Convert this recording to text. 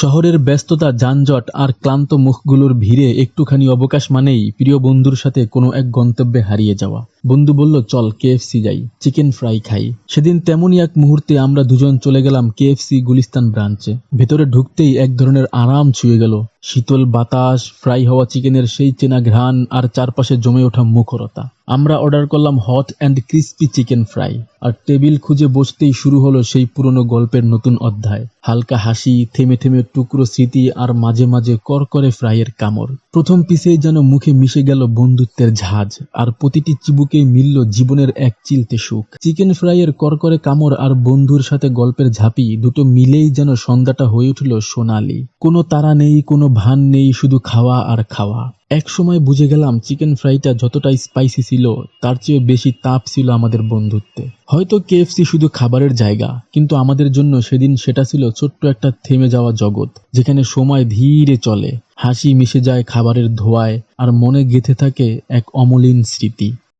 শহরের ব্যস্ততা, যানজট আর ক্লান্ত মুখগুলোর ভিড়ে একটুখানি অবকাশ মানেই প্রিয় বন্ধুর সাথে কোনো এক গন্তব্যে হারিয়ে যাওয়া। বন্ধু বলল, চল কেএফসি যাই, চিকেন ফ্রাই খাই। সেদিন তেমনই এক মুহূর্তে আমরা দুজন চলে গেলাম কেএফসি গুলিস্তান ব্রাঞ্চে। ভেতরে ঢুকতেই এক ধরনের আরাম ছুঁয়ে গেল। শীতল বাতাস, ফ্রাই হওয়া চিকেনের সেই চেনা ঘ্রাণ আর চারপাশে জমে ওঠা মুখরতা। আমরা অর্ডার করলাম hot and crispy chicken fry. R table খুঁজে বসতেই শুরু হলো সেই পুরনো গল্পের নতুন অধ্যায়। হালকা হাসি, থেমে থেমে টুকরো স্মৃতি আর মাঝে মাঝে করকরে ফ্রাইয়ের কামড়। প্রথম পিসেই যেন মুখে মিশে গেল বন্ধুত্বের ঝাঁজ, আর প্রতিটি চিবুকেই মিলল জীবনের এক চিলতে সুখ। চিকেন ফ্রাইয়ের করকরে কামড় আর বন্ধুর সাথে গল্পের ঝাঁপি, দুটো মিলেই যেন সন্ধ্যাটা হয়ে উঠল সোনালি। কোনো তারা নেই, কোনো ভান নেই, শুধু খাওয়া আর খাওয়া। এক সময় বুঝে গেলাম চিকেন ফ্রাইটা যতটাই স্পাইসি ছিল, তার চেয়ে বেশি তাপ ছিল আমাদের বন্ধুত্বে। হয়তো কেএফসি শুধু খাবারের জায়গা, কিন্তু আমাদের জন্য সেদিন সেটা ছিল ছোট্ট একটা থেমে যাওয়া জগৎ, যেখানে সময় ধীরে চলে। হাসি মিশে যায় খাবারের ধোঁয়ায় আর মনে গেঁথে থাকে এক অমলিন স্মৃতি।